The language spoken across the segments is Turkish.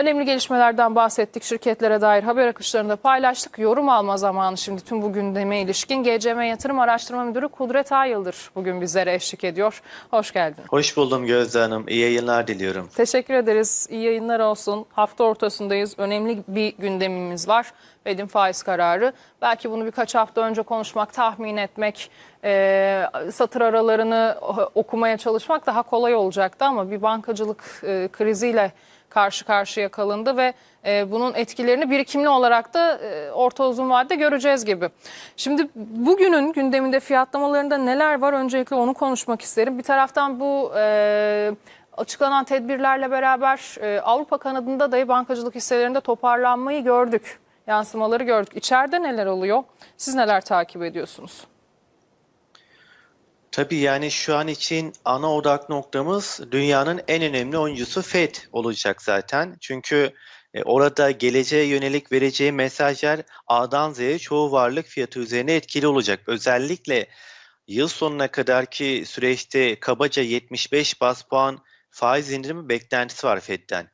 Önemli gelişmelerden bahsettik. Şirketlere dair haber akışlarını da paylaştık. Yorum alma zamanı şimdi tüm bu gündeme ilişkin. GCM Yatırım Araştırma Müdürü Kudret Ayıldır bugün bizlere eşlik ediyor. Hoş geldin. Hoş buldum Gözde Hanım. İyi yayınlar diliyorum. Teşekkür ederiz. İyi yayınlar olsun. Hafta ortasındayız. Önemli bir gündemimiz var. Bedim faiz kararı. Belki bunu birkaç hafta önce konuşmak, tahmin etmek, e, satır aralarını okumaya çalışmak daha kolay olacaktı ama bir bankacılık e, kriziyle karşı karşıya kalındı ve e, bunun etkilerini birikimli olarak da e, orta uzun vadede göreceğiz gibi. Şimdi bugünün gündeminde fiyatlamalarında neler var öncelikle onu konuşmak isterim. Bir taraftan bu e, açıklanan tedbirlerle beraber e, Avrupa kanadında dahi bankacılık hisselerinde toparlanmayı gördük. Yansımaları gördük. İçeride neler oluyor? Siz neler takip ediyorsunuz? Tabii yani şu an için ana odak noktamız dünyanın en önemli oyuncusu Fed olacak zaten. Çünkü e, orada geleceğe yönelik vereceği mesajlar A'dan Z'ye çoğu varlık fiyatı üzerine etkili olacak. Özellikle yıl sonuna kadarki süreçte kabaca 75 bas puan faiz indirimi beklentisi var Fed'den.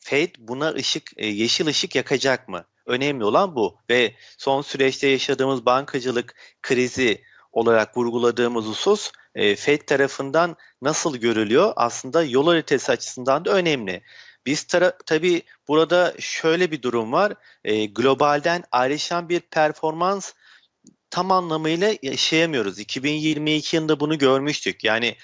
Fed buna ışık, e, yeşil ışık yakacak mı? Önemli olan bu ve son süreçte yaşadığımız bankacılık krizi olarak vurguladığımız husus e, FED tarafından nasıl görülüyor? Aslında yol haritası açısından da önemli. Biz tabii burada şöyle bir durum var. E, globalden ayrışan bir performans tam anlamıyla yaşayamıyoruz. 2022 yılında bunu görmüştük. Yani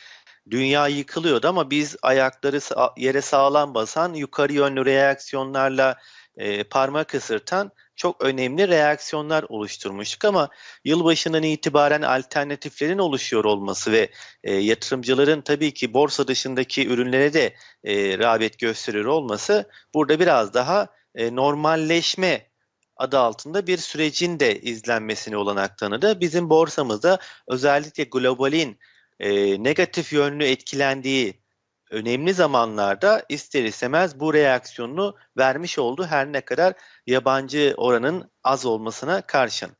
dünya yıkılıyordu ama biz ayakları yere sağlam basan, yukarı yönlü reaksiyonlarla e, parmak ısırtan çok önemli reaksiyonlar oluşturmuştuk ama yılbaşından itibaren alternatiflerin oluşuyor olması ve e, yatırımcıların tabii ki borsa dışındaki ürünlere de e, rağbet gösteriyor olması burada biraz daha e, normalleşme adı altında bir sürecin de izlenmesini olanak tanıdı. Bizim borsamızda özellikle globalin e, negatif yönlü etkilendiği önemli zamanlarda ister istemez bu reaksiyonunu vermiş oldu her ne kadar yabancı oranın az olmasına karşın.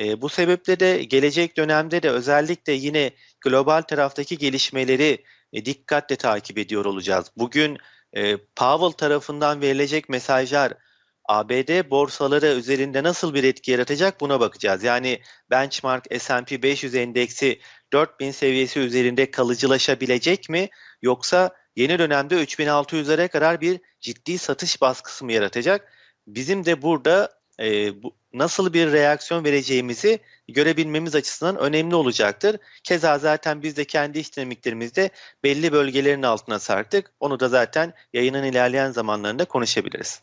E, bu sebeple de gelecek dönemde de özellikle yine global taraftaki gelişmeleri e, dikkatle takip ediyor olacağız. Bugün e, Powell tarafından verilecek mesajlar ABD borsaları üzerinde nasıl bir etki yaratacak buna bakacağız. Yani benchmark S&P 500 endeksi 4000 seviyesi üzerinde kalıcılaşabilecek mi yoksa yeni dönemde 3600'lere kadar bir ciddi satış baskısı mı yaratacak? Bizim de burada e, bu, nasıl bir reaksiyon vereceğimizi görebilmemiz açısından önemli olacaktır. Keza zaten biz de kendi iş dinamiklerimizde belli bölgelerin altına sarktık. Onu da zaten yayının ilerleyen zamanlarında konuşabiliriz.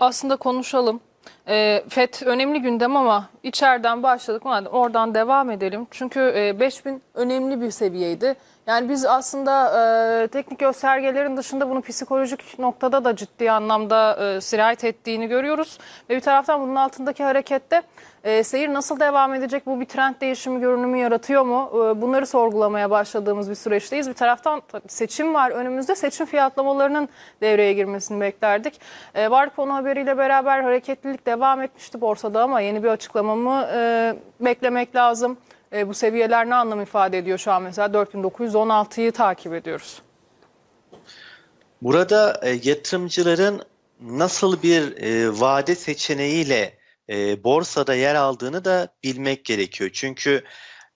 Aslında konuşalım. E, FED önemli gündem ama içeriden başladık. Oradan devam edelim. Çünkü e, 5000 önemli bir seviyeydi. Yani biz aslında e, teknik göstergelerin dışında bunu psikolojik noktada da ciddi anlamda e, sirayet ettiğini görüyoruz. Ve bir taraftan bunun altındaki harekette e, seyir nasıl devam edecek? Bu bir trend değişimi görünümü yaratıyor mu? E, bunları sorgulamaya başladığımız bir süreçteyiz. Bir taraftan seçim var önümüzde. Seçim fiyatlamalarının devreye girmesini beklerdik. E, Varlık fonu haberiyle beraber hareketlilik devam etmişti borsada ama yeni bir açıklamamı e, beklemek lazım. E, bu seviyeler ne anlam ifade ediyor şu an mesela 4916'yı takip ediyoruz. Burada e, yatırımcıların nasıl bir e, vade seçeneğiyle e, borsada yer aldığını da bilmek gerekiyor. Çünkü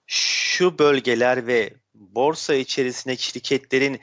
şu bölgeler ve borsa içerisindeki şirketlerin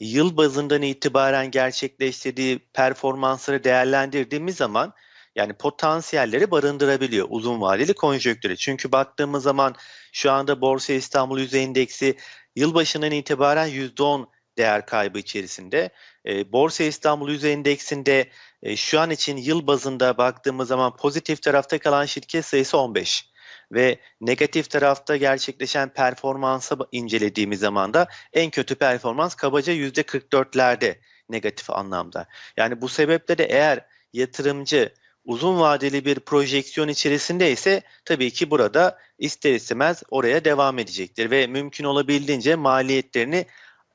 yıl bazından itibaren gerçekleştirdiği performansları değerlendirdiğimiz zaman yani potansiyelleri barındırabiliyor uzun vadeli konjonktürü. Çünkü baktığımız zaman şu anda Borsa İstanbul Yüzde Endeksi yılbaşından itibaren %10 değer kaybı içerisinde. E, Borsa İstanbul Yüzde Endeksinde e, şu an için yıl bazında baktığımız zaman pozitif tarafta kalan şirket sayısı 15 ve negatif tarafta gerçekleşen performansı incelediğimiz zaman da en kötü performans kabaca %44'lerde negatif anlamda. Yani bu sebeple de eğer yatırımcı uzun vadeli bir projeksiyon içerisinde ise tabii ki burada ister istemez oraya devam edecektir ve mümkün olabildiğince maliyetlerini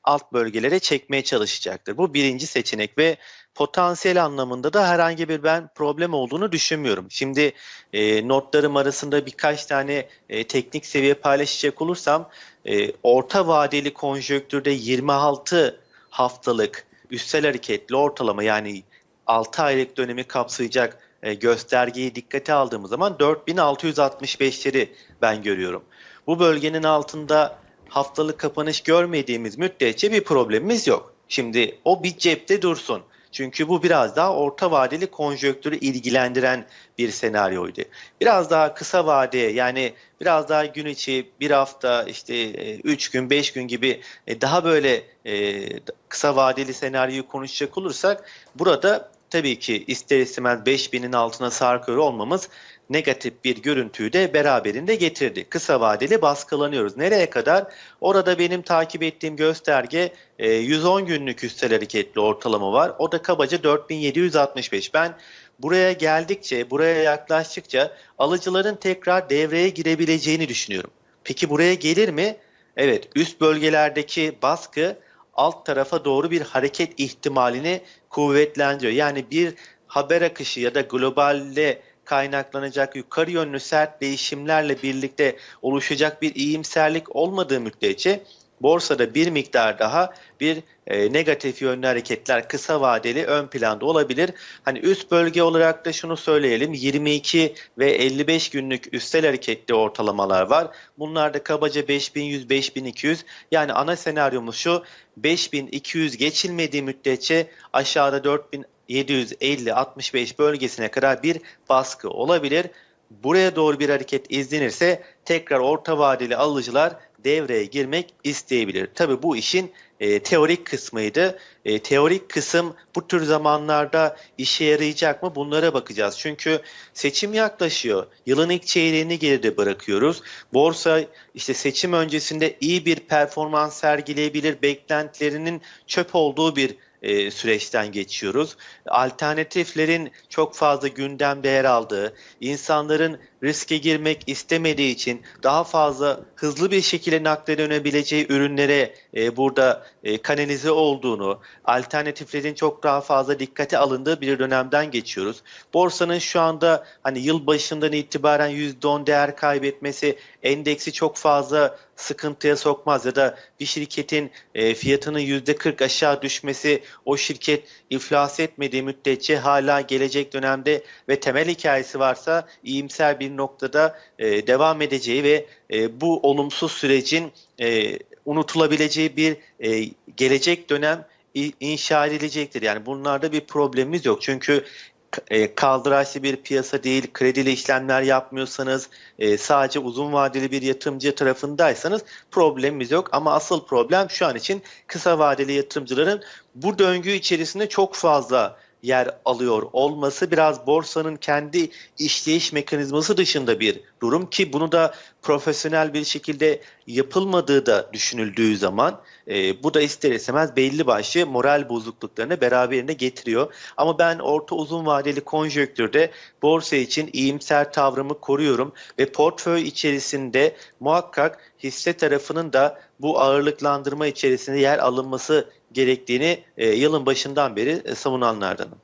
alt bölgelere çekmeye çalışacaktır. Bu birinci seçenek ve potansiyel anlamında da herhangi bir ben problem olduğunu düşünmüyorum. Şimdi e, notlarım arasında birkaç tane e, teknik seviye paylaşacak olursam e, orta vadeli konjöktürde 26 haftalık üstel hareketli ortalama yani 6 aylık dönemi kapsayacak e, göstergeyi dikkate aldığımız zaman 4665'leri ben görüyorum. Bu bölgenin altında haftalık kapanış görmediğimiz müddetçe bir problemimiz yok. Şimdi o bir cepte dursun. Çünkü bu biraz daha orta vadeli konjonktürü ilgilendiren bir senaryoydu. Biraz daha kısa vadeye yani biraz daha gün içi bir hafta işte 3 gün 5 gün gibi e, daha böyle e, kısa vadeli senaryoyu konuşacak olursak burada tabii ki ister istemez 5000'in altına sarkıyor olmamız negatif bir görüntüyü de beraberinde getirdi. Kısa vadeli baskılanıyoruz. Nereye kadar? Orada benim takip ettiğim gösterge e, 110 günlük üstel hareketli ortalama var. O da kabaca 4765. Ben buraya geldikçe, buraya yaklaştıkça alıcıların tekrar devreye girebileceğini düşünüyorum. Peki buraya gelir mi? Evet, üst bölgelerdeki baskı alt tarafa doğru bir hareket ihtimalini kuvvetlendiriyor. Yani bir haber akışı ya da globalde kaynaklanacak yukarı yönlü sert değişimlerle birlikte oluşacak bir iyimserlik olmadığı müddetçe borsada bir miktar daha bir e, negatif yönlü hareketler kısa vadeli ön planda olabilir. Hani üst bölge olarak da şunu söyleyelim 22 ve 55 günlük üstel hareketli ortalamalar var. Bunlar da kabaca 5100 5200 yani ana senaryomuz şu 5200 geçilmediği müddetçe aşağıda 4000 750-65 bölgesine kadar bir baskı olabilir. Buraya doğru bir hareket izlenirse tekrar orta vadeli alıcılar devreye girmek isteyebilir. Tabi bu işin e, teorik kısmıydı. E, teorik kısım bu tür zamanlarda işe yarayacak mı bunlara bakacağız. Çünkü seçim yaklaşıyor. Yılın ilk çeyreğini geride bırakıyoruz. Borsa işte seçim öncesinde iyi bir performans sergileyebilir beklentilerinin çöp olduğu bir e, süreçten geçiyoruz. Alternatiflerin çok fazla gündemde yer aldığı, insanların riske girmek istemediği için daha fazla hızlı bir şekilde nakle dönebileceği ürünlere e, burada e, kanalize olduğunu, alternatiflerin çok daha fazla dikkate alındığı bir dönemden geçiyoruz. Borsanın şu anda hani yıl başından itibaren %10 değer kaybetmesi endeksi çok fazla sıkıntıya sokmaz ya da bir şirketin e, fiyatının %40 aşağı düşmesi o şirket iflas etmediği müddetçe hala gelecek dönemde ve temel hikayesi varsa iyimser bir noktada e, devam edeceği ve e, bu olumsuz sürecin e, unutulabileceği bir e, gelecek dönem inşa edilecektir. Yani bunlarda bir problemimiz yok. Çünkü e, kaldıraçlı bir piyasa değil, kredili işlemler yapmıyorsanız, e, sadece uzun vadeli bir yatırımcı tarafındaysanız problemimiz yok. Ama asıl problem şu an için kısa vadeli yatırımcıların bu döngü içerisinde çok fazla yer alıyor olması biraz borsanın kendi işleyiş mekanizması dışında bir durum ki bunu da profesyonel bir şekilde yapılmadığı da düşünüldüğü zaman e, bu da ister istemez belli başlı moral bozukluklarını beraberinde getiriyor. Ama ben orta uzun vadeli konjonktürde borsa için iyimser tavrımı koruyorum ve portföy içerisinde muhakkak hisse tarafının da bu ağırlıklandırma içerisinde yer alınması gerektiğini e, yılın başından beri e, savunanlardanım.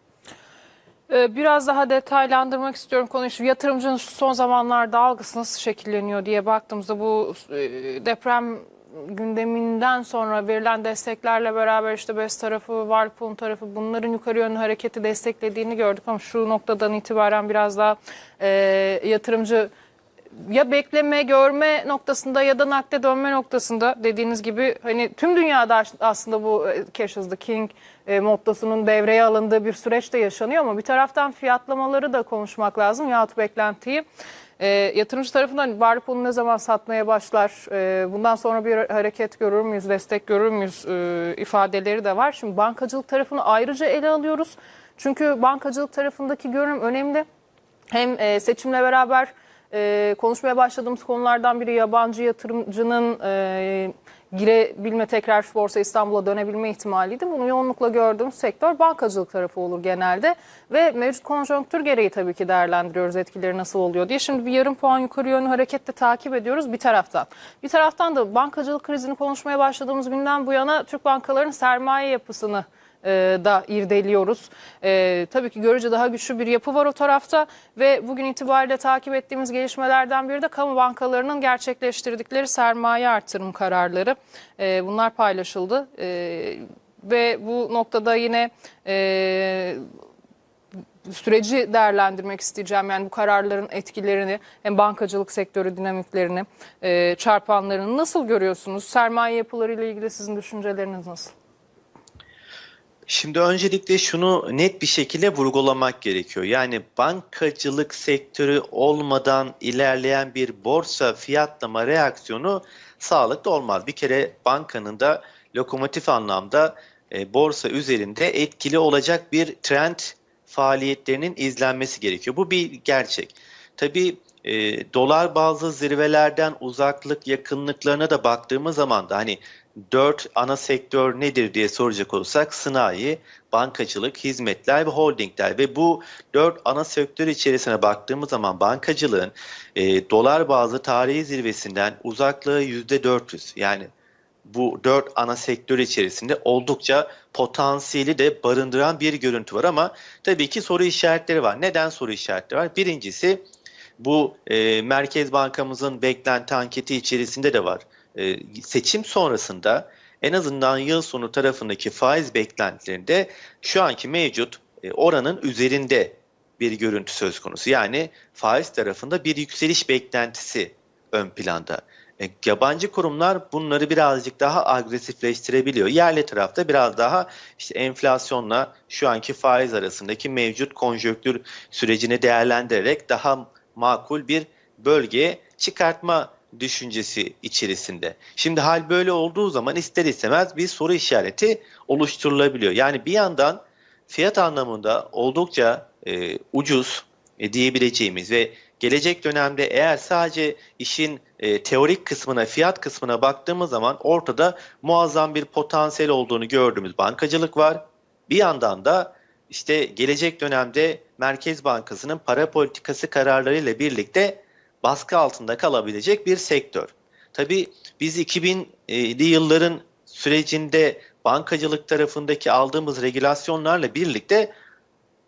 Ee, Biraz daha detaylandırmak istiyorum konuyu. Yatırımcının son zamanlarda algısı nasıl şekilleniyor diye baktığımızda bu e, deprem gündeminden sonra verilen desteklerle beraber işte BES tarafı, Varpun tarafı bunların yukarı yönlü hareketi desteklediğini gördük ama şu noktadan itibaren biraz daha e, yatırımcı ya bekleme, görme noktasında ya da nakde dönme noktasında dediğiniz gibi hani tüm dünyada aslında bu e, Cash is the King e, mottosunun devreye alındığı bir süreç de yaşanıyor ama bir taraftan fiyatlamaları da konuşmak lazım yahut beklentiyi. E, yatırımcı tarafından Varpol'u ne zaman satmaya başlar, e, bundan sonra bir hareket görür müyüz, destek görür müyüz e, ifadeleri de var. Şimdi bankacılık tarafını ayrıca ele alıyoruz. Çünkü bankacılık tarafındaki görünüm önemli. Hem e, seçimle beraber e, konuşmaya başladığımız konulardan biri yabancı yatırımcının e, girebilme tekrar Borsa İstanbul'a dönebilme ihtimaliydi. Bunu yoğunlukla gördüğümüz sektör bankacılık tarafı olur genelde ve mevcut konjonktür gereği tabii ki değerlendiriyoruz etkileri nasıl oluyor diye. Şimdi bir yarım puan yukarı yönlü hareketle takip ediyoruz bir taraftan. Bir taraftan da bankacılık krizini konuşmaya başladığımız günden bu yana Türk bankalarının sermaye yapısını e, da irdeliyoruz. E, tabii ki görece daha güçlü bir yapı var o tarafta ve bugün itibariyle takip ettiğimiz gelişmelerden biri de kamu bankalarının gerçekleştirdikleri sermaye artırım kararları. E, bunlar paylaşıldı. E, ve bu noktada yine e, süreci değerlendirmek isteyeceğim. Yani bu kararların etkilerini hem bankacılık sektörü dinamiklerini, e, çarpanlarını nasıl görüyorsunuz? Sermaye yapılarıyla ilgili sizin düşünceleriniz nasıl? Şimdi öncelikle şunu net bir şekilde vurgulamak gerekiyor. Yani bankacılık sektörü olmadan ilerleyen bir borsa fiyatlama reaksiyonu sağlıklı olmaz. Bir kere bankanın da lokomotif anlamda e, borsa üzerinde etkili olacak bir trend faaliyetlerinin izlenmesi gerekiyor. Bu bir gerçek. Tabii e, dolar bazlı zirvelerden uzaklık yakınlıklarına da baktığımız zaman da hani dört ana sektör nedir diye soracak olursak sanayi, bankacılık, hizmetler ve holdingler ve bu dört ana sektör içerisine baktığımız zaman bankacılığın e, dolar bazlı tarihi zirvesinden uzaklığı %400 yani bu dört ana sektör içerisinde oldukça potansiyeli de barındıran bir görüntü var ama tabii ki soru işaretleri var. Neden soru işaretleri var? Birincisi bu e, Merkez Bankamızın beklenti anketi içerisinde de var. E, seçim sonrasında en azından yıl sonu tarafındaki faiz beklentilerinde şu anki mevcut e, oranın üzerinde bir görüntü söz konusu. Yani faiz tarafında bir yükseliş beklentisi ön planda. E, yabancı kurumlar bunları birazcık daha agresifleştirebiliyor. Yerli tarafta biraz daha işte enflasyonla şu anki faiz arasındaki mevcut konjonktür sürecini değerlendirerek daha makul bir bölgeye çıkartma düşüncesi içerisinde. Şimdi hal böyle olduğu zaman ister istemez bir soru işareti oluşturulabiliyor. Yani bir yandan fiyat anlamında oldukça e, ucuz e, diyebileceğimiz ve gelecek dönemde eğer sadece işin e, teorik kısmına, fiyat kısmına baktığımız zaman ortada muazzam bir potansiyel olduğunu gördüğümüz bankacılık var. Bir yandan da işte gelecek dönemde Merkez Bankası'nın para politikası kararlarıyla birlikte baskı altında kalabilecek bir sektör. Tabii biz 2000'li yılların sürecinde bankacılık tarafındaki aldığımız regülasyonlarla birlikte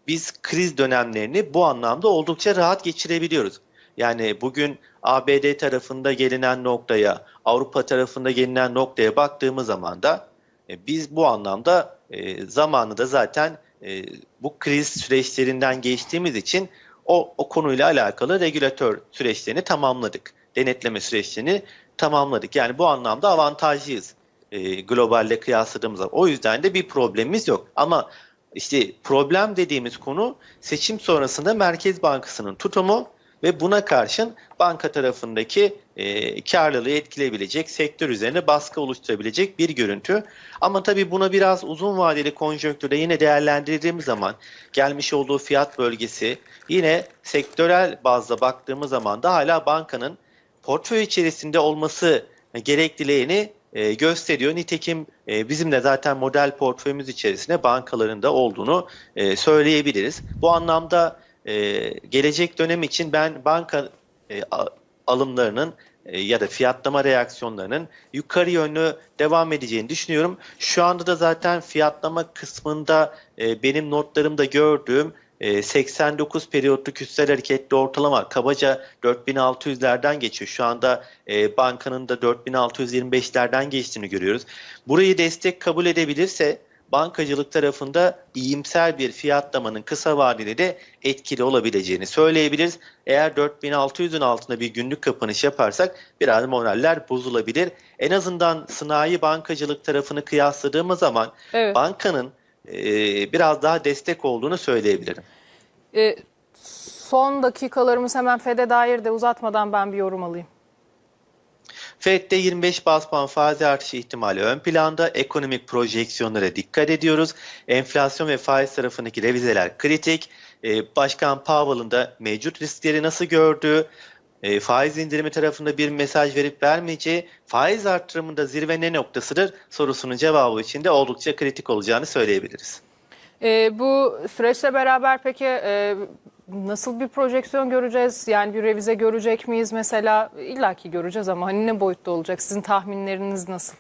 biz kriz dönemlerini bu anlamda oldukça rahat geçirebiliyoruz. Yani bugün ABD tarafında gelinen noktaya, Avrupa tarafında gelinen noktaya baktığımız zaman da e, biz bu anlamda e, zamanı da zaten e, bu kriz süreçlerinden geçtiğimiz için o, o konuyla alakalı regülatör süreçlerini tamamladık. Denetleme süreçlerini tamamladık. Yani bu anlamda avantajlıyız e, globalle kıyasladığımız zaman. O yüzden de bir problemimiz yok. Ama işte problem dediğimiz konu seçim sonrasında Merkez Bankası'nın tutumu ve buna karşın banka tarafındaki e, karlılığı etkileyebilecek, sektör üzerine baskı oluşturabilecek bir görüntü. Ama tabii buna biraz uzun vadeli konjonktürde yine değerlendirdiğimiz zaman gelmiş olduğu fiyat bölgesi yine sektörel bazda baktığımız zaman da hala bankanın portföy içerisinde olması gerekliliğini e, gösteriyor. Nitekim e, bizim de zaten model portföyümüz içerisinde bankalarında olduğunu e, söyleyebiliriz. Bu anlamda e, gelecek dönem için ben banka e, alımlarının e, ya da fiyatlama reaksiyonlarının yukarı yönlü devam edeceğini düşünüyorum. Şu anda da zaten fiyatlama kısmında e, benim notlarımda gördüğüm 89 e, periyotluk üstel hareketli ortalama kabaca 4600'lerden geçiyor. Şu anda e, bankanın da 4625'lerden geçtiğini görüyoruz. Burayı destek kabul edebilirse bankacılık tarafında iyimser bir fiyatlamanın kısa vadede de etkili olabileceğini söyleyebiliriz. Eğer 4600'ün altında bir günlük kapanış yaparsak biraz moraller bozulabilir. En azından sanayi bankacılık tarafını kıyasladığımız zaman evet. bankanın e, biraz daha destek olduğunu söyleyebilirim. E, son dakikalarımız hemen FED'e dair de uzatmadan ben bir yorum alayım. FED'de 25 bas puan faiz artışı ihtimali ön planda. Ekonomik projeksiyonlara dikkat ediyoruz. Enflasyon ve faiz tarafındaki revizeler kritik. Ee, Başkan Powell'ın da mevcut riskleri nasıl gördüğü, e, faiz indirimi tarafında bir mesaj verip vermeyeceği, faiz arttırımında zirve ne noktasıdır sorusunun cevabı için de oldukça kritik olacağını söyleyebiliriz. E, bu süreçle beraber peki e, nasıl bir projeksiyon göreceğiz? Yani bir revize görecek miyiz mesela? İllaki göreceğiz ama hani ne boyutta olacak? Sizin tahminleriniz nasıl?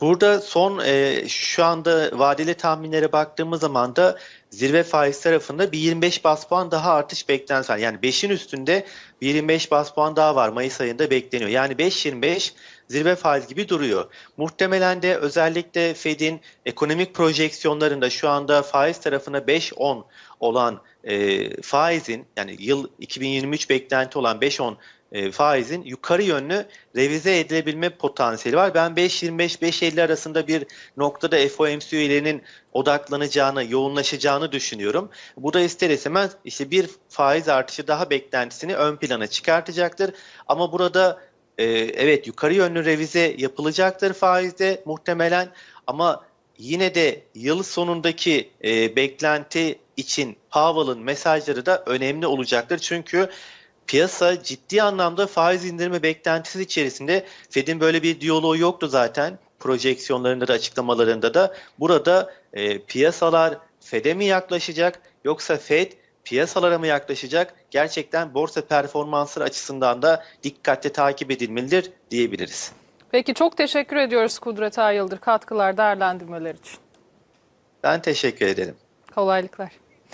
Burada son e, şu anda vadeli tahminlere baktığımız zaman da zirve faiz tarafında bir 25 bas puan daha artış beklentisi. Yani 5'in üstünde bir 25 bas puan daha var Mayıs ayında bekleniyor. Yani 5.25 zirve faiz gibi duruyor. Muhtemelen de özellikle Fed'in ekonomik projeksiyonlarında şu anda faiz tarafına 5-10 olan e, faizin yani yıl 2023 beklenti olan 5-10 e, faizin yukarı yönlü revize edilebilme potansiyeli var. Ben 5.25-5.50 arasında bir noktada FOMC üyelerinin odaklanacağını, yoğunlaşacağını düşünüyorum. Bu da ister istemez işte bir faiz artışı daha beklentisini ön plana çıkartacaktır. Ama burada e, evet yukarı yönlü revize yapılacaktır faizde muhtemelen ama yine de yıl sonundaki e, beklenti için Powell'ın mesajları da önemli olacaktır. Çünkü piyasa ciddi anlamda faiz indirme beklentisi içerisinde Fed'in böyle bir diyaloğu yoktu zaten projeksiyonlarında da açıklamalarında da. Burada e, piyasalar Fed'e mi yaklaşacak yoksa Fed piyasalara mı yaklaşacak? Gerçekten borsa performansları açısından da dikkatle takip edilmelidir diyebiliriz. Peki çok teşekkür ediyoruz Kudret Ay Yıldır katkılar, değerlendirmeler için. Ben teşekkür ederim. Kolaylıklar.